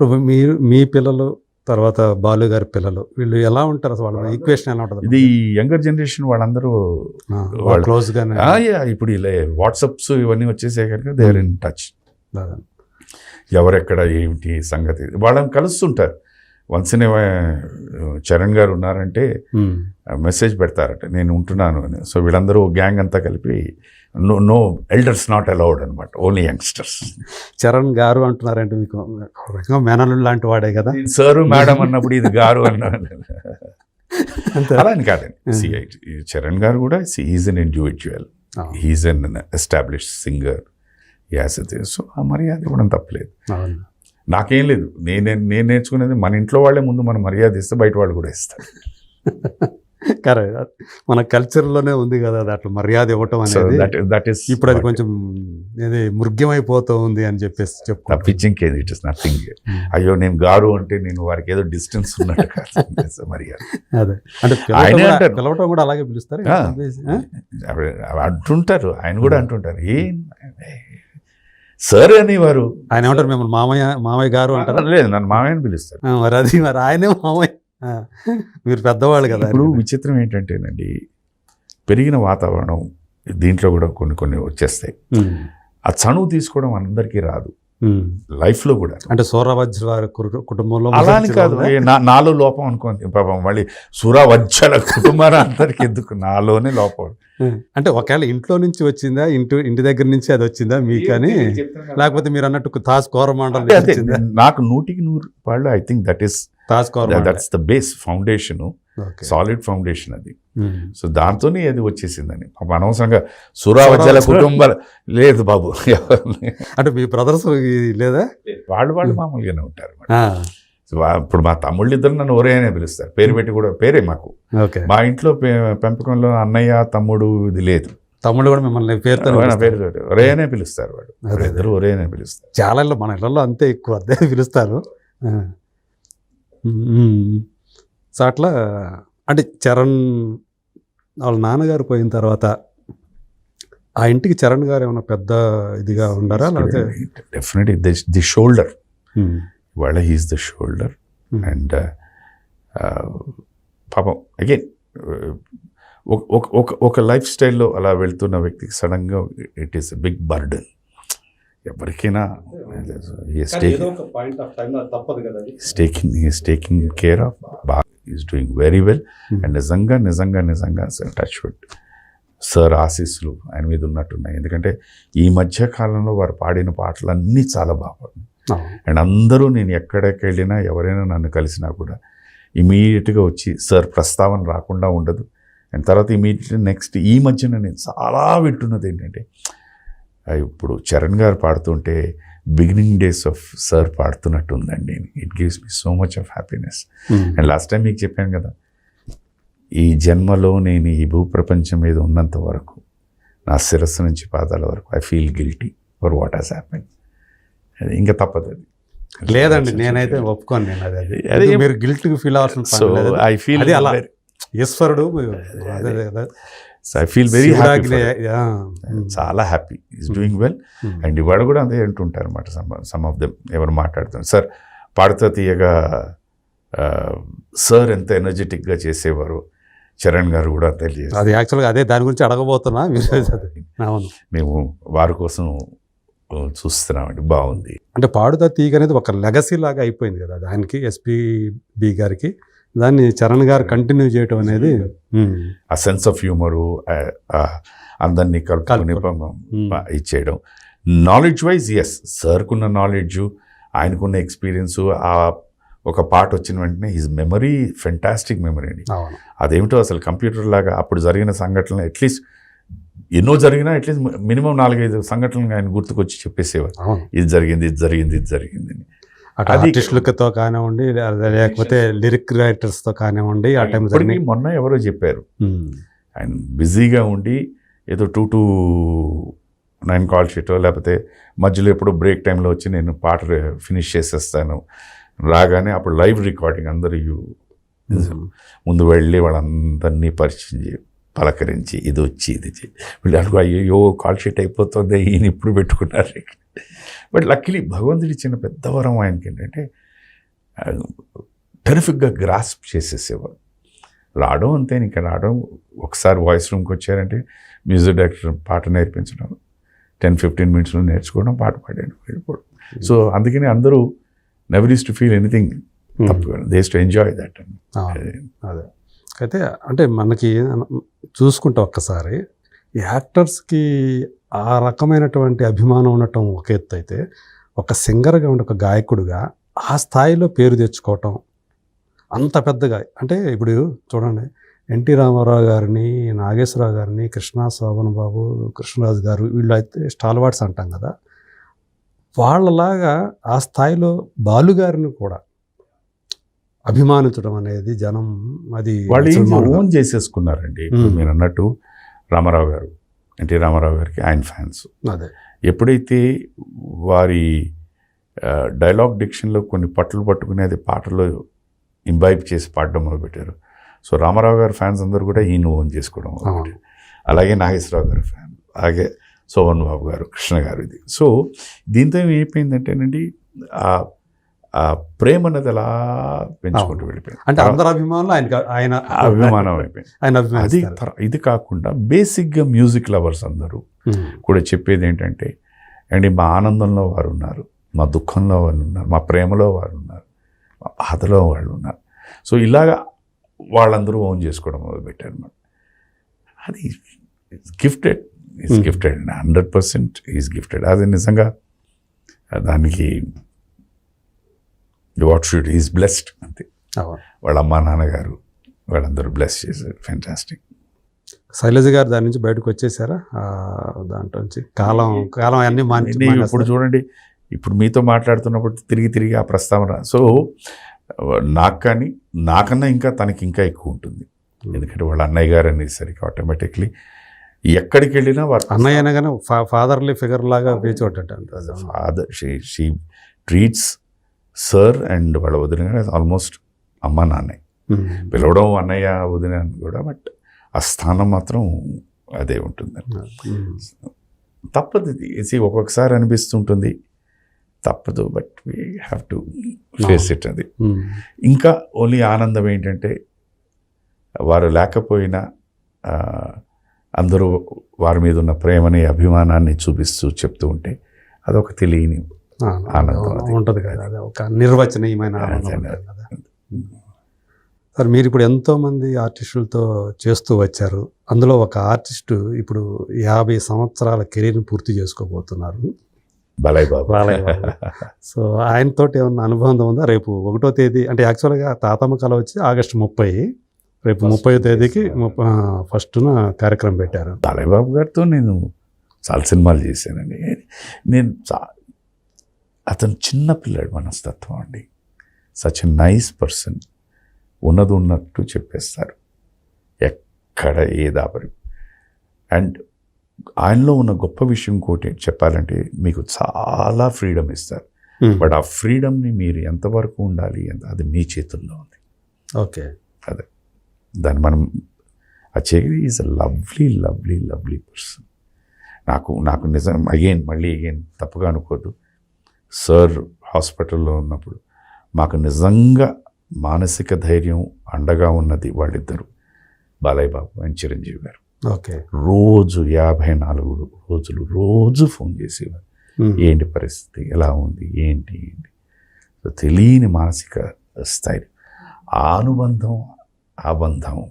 ఇప్పుడు మీరు మీ పిల్లలు తర్వాత బాలు గారి పిల్లలు వీళ్ళు ఎలా ఉంటారు అసలు? వాళ్ళ ఈక్వేషన్ ఎలా ఉంటుంది? ఇది యంగర్ జనరేషన్ వాళ్ళందరూ వాళ్ళు- క్లోజ్ గానే ఆ, yeah, ఇప్పుడు ఇలా వాట్సాప్స్ ఇవన్నీ వచ్చేసాయి కనుక దే ఆర్ ఇన్ టచ్ ఎవరెక్కడ ఏమిటి సంగతి? వాళ్ళని కలుస్తుంటారు. వన్స్ ఇన్ చరణ్ గారు ఉన్నారంటే ఉమ్. మెసేజ్ పెడతారట నేను ఉంటున్నాను అని. సో వీళ్ళందరూ గ్యాంగ్ అంతా కలిపి no no elders not allowed అనమాట ఓన్లీ యంగ్స్టర్స్ చరణ్ గారు అంటున్నారంటే మీకు మేనల్లుడు లాంటి వాడే కదా. సారు మేడం అన్నప్పుడు ఇది గారు అన్నారు అంతే. అలా అని కాదండి. ఈ చరణ్ గారు కూడా is an individual. He's an establish singer as so ఆ మర్యాద ఇవ్వడం తప్పలేదు. నాకేం లేదు. నేను నేను నేర్చుకునేది మన ఇంట్లో వాళ్ళే ముందు మన మర్యాద ఇస్తే బయట వాళ్ళు కూడా ఇస్తారు. కరెక్ట్ మన కల్చర్లోనే ఉంది కదా అది అట్లా మర్యాద ఇవ్వటం అనేది. దట్ ఈస్ ఇప్పుడు అది కొంచెం ఇది మృగ్యమైపోతూ ఉంది అని చెప్పేసి చెప్పుకుంటాం తప్పించింకేది ఇట్ ఇస్ నథింగ్ అయ్యో నేను గారు అంటే నేను వారికి ఏదో డిస్టెన్స్ ఉన్నట్టు కాదు మర్యాద. అదే. అంటే పిలవటం కూడా- అలాగే పిలుస్తారు అంటుంటారు. ఆయన కూడా అంటుంటారు. ఏం సార్ అనేవారు. ఆయన ఏమంటారు మిమ్మల్ని మామయ్య మామయ్య గారు అంటారా? లేదు నన్ను మామయ్యని పిలుస్తారు. మరి అది మరి ఆయనే మామయ్య. మీరు పెద్దవాళ్ళు కదా ఇప్పుడు విచిత్రం ఏంటంటేనండి పెరిగిన వాతావరణం దీంట్లో కూడా కొన్ని కొన్ని వచ్చేస్తాయి. ఆ చనువు తీసుకోవడం అందరికీ రాదు. లైఫ్లో కూడా. అంటే సూరవజ్ర వారి కురు- కుటుంబంలో అలా అని మొదటి కాదు. నాలో లోపం అనుకోండి పాపం మళ్ళీ సురవజ్జల కుటుంబాల అందరికి ఎందుకు? నాలోనే లోపం. అంటే ఒకవేళ ఇంట్లో నుంచి వచ్చిందా? ఇంటి ఇంటి దగ్గర నుంచి అది వచ్చిందా మీకు అని? లేకపోతే మీరు అన్నట్టు తాజ్ కోరమాండల్ నాకు నూటికి నూరు వాళ్ళు I think that is that's the base foundation. Solid foundation అది. సో దాంతోనే అది వచ్చేసిందని. పాపం అనవసరంగా సురావజ్జల కుటుంబాలు లేదు బాబు. అంటే మీ బ్రదర్స్ లేదా? వాళ్ళు వాళ్ళు మామూలుగానే ఉంటారు ఇప్పుడు మా తమ్ముళ్ళు ఇద్దరు నన్ను ఒరే అనే పిలుస్తారు. పేరు పెట్టి కూడా పేరే మాకు. మా ఇంట్లో పెంపకంలో అన్నయ్య తమ్ముడు ఇది లేదు. తమ్ముళ్ళు కూడా మిమ్మల్ని పేరుతో పేరు ఒరే అనే పిలుస్తారు వాడు. ఇద్దరు ఒరే అనే పిలుస్తారు. చాలా మన ఇళ్ళల్లో అంతే ఎక్కువ అదే పిలుస్తారు. సో అట్లా అంటే చరణ్ వాళ్ళ నాన్నగారు పోయిన తర్వాత ఆ ఇంటికి చరణ్ గారు ఏమైనా పెద్ద ఇదిగా ఉండారా? లేకపోతే డెఫినెట్లీ ది ది షోల్డర్. వాళ్ళ హీస్ ద షోల్డర్. అండ్ పాపం అగైన్ ఒక ఒక ఒక లైఫ్ స్టైల్లో అలా వెళ్తున్న వ్యక్తికి సడన్గా ఇట్ ఈస్ బిగ్ బర్డన్ ఎవరికైనా taking is taking care of బాగా is doing very well. And నిజంగా నిజంగా నిజంగా టచ్ వుడ్ సార్ ఆశీస్సులు ఆయన మీద ఉన్నట్టున్నాయి. ఎందుకంటే ఈ మధ్య కాలంలో వారు పాడిన పాటలు అన్నీ చాలా బాగా అవును. అండ్ అందరూ నేను ఎక్కడికి వెళ్ళినా ఎవరైనా నన్ను కలిసినా కూడా ఇమీడియట్గా వచ్చి సార్ ప్రస్తావన రాకుండా ఉండదు. అండ్ తర్వాత ఇమీడియట్లీ నెక్స్ట్ ఈ మధ్యన నేను చాలా వింటున్నది ఏంటంటే ఇప్పుడు చరణ్ గారు పాడుతుంటే బిగినింగ్ డేస్ ఆఫ్ సార్ పాడుతున్నట్టు ఉందండి it gives me so much of happiness. And last time మీకు చెప్పాను కదా ఈ జన్మలో నేను ఈ భూప్రపంచం మీద ఉన్నంత వరకు నా శిరస్సు నుంచి పాదాల వరకు I feel guilty for what has happen అది ఇంకా తప్పదు అది. లేదండి నేనైతే ఒప్పుకోను నేను అది. అది మీరు గిల్ట్ ఫీల్ అవ్వాల్సిన సో ఐ ఫీల్ అది అలా. ఈశ్వరుడు కదా. I feel very happy. చాలా happy is doing well. And ఇవాళ కూడా అదే అంటుంటారు అనమాట సమ్ ఆఫ్ దెమ్ ఎవరు మాట్లాడుతున్నారు? సార్ పాడుతా తీయగా సార్ ఎంత ఎనర్జెటిక్గా చేసేవారు చరణ్ గారు కూడా తెలియదు అది యాక్చువల్గా అదే దాని గురించి అడగబోతున్నా. అవును. మేము వారి కోసం చూస్తున్నామండి. బాగుంది. అంటే పాడుతా తీగ అనేది ఒక లెగసీ లాగా అయిపోయింది కదా. దానికి ఎస్పీబి గారికి. దాన్ని చరణ్ గారు కంటిన్యూ చేయటం అనేది. ఆ సెన్స్ ఆఫ్ హ్యూమరు అందరినీ కలుపుకొని ఇచ్చేయడం. నాలెడ్జ్ వైజ్ ఎస్ సార్కున్న నాలెడ్జ్ ఆయనకున్న ఎక్స్పీరియన్స్ ఆ ఒక పాట వచ్చిన వెంటనే హిజ్ మెమరీ ఫెంటాస్టిక్ మెమరీ అండి. అదేమిటో అసలు కంప్యూటర్ లాగా అప్పుడు జరిగిన సంఘటనలు అట్లీస్ట్ ఎన్నో జరిగినా అట్లీస్ట్ మినిమం నాలుగైదు సంఘటనలు ఆయన గుర్తుకొచ్చి చెప్పేసేవారు. ఇది జరిగింది ఇది జరిగింది ఇది జరిగింది అని. ఆర్టిస్టులతో కానివ్వండి లేకపోతే లిరిక్ రైటర్స్తో కానివ్వండి ఆ టైం మొన్న ఎవరో చెప్పారు. ఆయన బిజీగా ఉండి ఏదో టూ టు నైన్ కాల్ షీటో లేకపోతే మధ్యలో ఎప్పుడో బ్రేక్ టైంలో వచ్చి నేను పాట ఫినిష్ చేసేస్తాను. రాగానే అప్పుడు లైవ్ రికార్డింగ్ అందరూ ముందు వెళ్ళి వాళ్ళందరినీ పరిచయం చేయి పలకరించి ఇది వచ్చి ఇది వీళ్ళు అనుకో అయ్యో కాల్ షీట్ అయిపోతుంది ఈయన ఇప్పుడు పెట్టుకున్నారు. బట్ లక్కీలీ భగవంతుడు ఇచ్చిన పెద్ద వరం ఆయనకి ఏంటంటే టెరిఫిక్గా గ్రాస్ప్ చేసేసేవారు. రావడం అంతే ఇంకా రావడం ఒకసారి వాయిస్ రూమ్కి వచ్చారంటే మ్యూజిక్ డైరెక్టర్ పాట నేర్పించడం టెన్ ఫిఫ్టీన్ మినిట్స్లో నేర్చుకోవడం పాట పాడాను వెళ్ళిపోవడం. సో అందుకని అందరూ never is to feel anything తప్పు దేస్ టు ఎంజాయ్ దట్. అదే. అయితే అంటే మనకి చూసుకుంటే ఒక్కసారి యాక్టర్స్కి ఆ రకమైనటువంటి అభిమానం ఉండటం ఒక ఎత్తు అయితే ఒక సింగర్గా ఉండే ఒక గాయకుడిగా ఆ స్థాయిలో పేరు తెచ్చుకోవటం అంత పెద్దగా అంటే ఇప్పుడు చూడండి ఎన్టీ రామారావు గారిని నాగేశ్వరరావు గారిని కృష్ణా శోభన్ బాబు కృష్ణరాజు గారు వీళ్ళు అయితే స్టాల్వార్డ్స్ అంటాం కదా వాళ్ళలాగా ఆ స్థాయిలో బాలుగారిని కూడా అభిమానించడం అనేది జనం అది వాళ్ళు ఓన్ చేసేసుకున్నారండి. ఇప్పుడు. మీరు అన్నట్టు రామారావు గారు ఎన్టీ రామారావు గారికి ఆయన ఫ్యాన్స్. అదే. ఎప్పుడైతే వారి డైలాగ్ డిక్షన్లో కొన్ని పట్టులు పట్టుకునేది పాటలో ఇంబైబ్ చేసి పాడడం మొదలుపెట్టారు. సో రామారావు గారి ఫ్యాన్స్ అందరూ కూడా ఈయన ఓన్ చేసుకోవడం అలాగే నాగేశ్వరరావు గారి ఫ్యాన్ అలాగే సోమన్ బాబు గారు కృష్ణ గారు ఇది. సో దీంతో ఏమైపోయిందంటేనండి ఆ ప్రేమ అనేది అలా పెంచుకుంటూ. వెళ్ళిపోయింది. అంటే అందరు అభిమానులు ఆయన ఆయన అభిమానం అయిపోయింది. ఆయన అది ఇది కాకుండా బేసిక్గా మ్యూజిక్ లవర్స్ అందరూ. కూడా చెప్పేది ఏంటంటే అండి మా ఆనందంలో వారు ఉన్నారు మా దుఃఖంలో వాళ్ళు ఉన్నారు మా ప్రేమలో వారు ఉన్నారు మా బాధలో వాళ్ళు ఉన్నారు సో ఇలాగా వాళ్ళందరూ ఓన్ చేసుకోవడం మొదలుపెట్టారు అన్నమాట అది gifted is. Gifted. Hundred percent is gifted. అది నిజంగా దానికి వాట్ షుడ్ ఈజ్ బ్లెస్డ్ అంతే. వాళ్ళ అమ్మా నాన్నగారు వాళ్ళందరూ బ్లెస్ చేశారు. ఫెంటాస్టిక్ శైలజ గారు దాని నుంచి బయటకు వచ్చేసారా? దాంట్లో నుంచి కాలం కాలం అన్ని మాని ఇప్పుడు చూడండి. ఇప్పుడు మీతో మాట్లాడుతున్నప్పుడు తిరిగి తిరిగి ఆ ప్రస్తావన. సో నాకు కానీ నాకన్నా ఇంకా తనకి ఇంకా ఎక్కువ ఉంటుంది. ఎందుకంటే వాళ్ళ అన్నయ్య గారు అనేసరికి ఆటోమేటిక్లీ ఎక్కడికి వెళ్ళినా వారు అన్నయ్య అనగానే ఫాదర్లీ ఫిగర్ లాగా పేచి father she she treats sir and వాళ్ళ వదిన ఆల్మోస్ట్ అమ్మ నాన్నే. పిలవడం అన్నయ్య వదిన అని కూడా బట్ ఆ స్థానం మాత్రం అదే ఉంటుంది. తప్పదు ఇది. ఒక్కొక్కసారి అనిపిస్తుంటుంది. తప్పదు but we have to face it అది. ఇంకా ఓన్లీ ఆనందం ఏంటంటే వారు లేకపోయినా అందరూ వారి మీద ఉన్న ప్రేమని అభిమానాన్ని చూపిస్తూ చెప్తూ ఉంటే అదొక తెలియని ఆనందం. ఉంటుంది కదా. అది ఒక నిర్వచనీయమైన ఆనందం కదా. సార్ మీరు ఇప్పుడు ఎంతో మంది ఆర్టిస్టులతో చేస్తూ వచ్చారు. అందులో ఒక ఆర్టిస్టు ఇప్పుడు యాభై సంవత్సరాల కెరీర్ని పూర్తి చేసుకోబోతున్నారు. బాలయ్య బాబు. సో ఆయనతో ఏమన్నా అనుబంధం ఉందా? రేపు ఒకటో తేదీ అంటే యాక్చువల్గా తాతమ్మ కళ వచ్చి ఆగస్టు ముప్పై. రేపు ముప్పై తేదీకి ఫస్ట్న కార్యక్రమం పెట్టారు. బాలయ్య బాబు గారితో నేను చాలా సినిమాలు చేశానండి. నేను చా అతను చిన్న పిల్లాడు మనస్తత్వం అండి. Such nice person. ఉన్నది ఉన్నట్టు చెప్పేస్తారు. ఎక్కడ ఏ దాపరి. అండ్ ఆయనలో ఉన్న గొప్ప విషయం కోటి చెప్పాలంటే మీకు చాలా ఫ్రీడమ్ ఇస్తారు. బట్ ఆ ఫ్రీడమ్ని మీరు ఎంతవరకు ఉండాలి అది మీ చేతుల్లో ఉంది. ఓకే. దాన్ని మనం ఆ చెగిరి is a lovely lovely lovely person. నాకు నాకు నిజం అగైన్ మళ్ళీ అగైన్ తప్పుగా అనుకోద్దు. సార్ హాస్పిటల్లో ఉన్నప్పుడు మాకు నిజంగా మానసిక ధైర్యం అండగా ఉన్నది వాళ్ళిద్దరు. బాలయ్య బాబు అండ్ చిరంజీవి గారు. ఓకే. రోజు యాభై నాలుగు రోజులు రోజు ఫోన్ చేసేవారు. ఏంటి పరిస్థితి? ఎలా ఉంది? ఏంటి? ఏంటి? తెలియని మానసిక స్థాయి ఆ అనుబంధం ఆ బంధం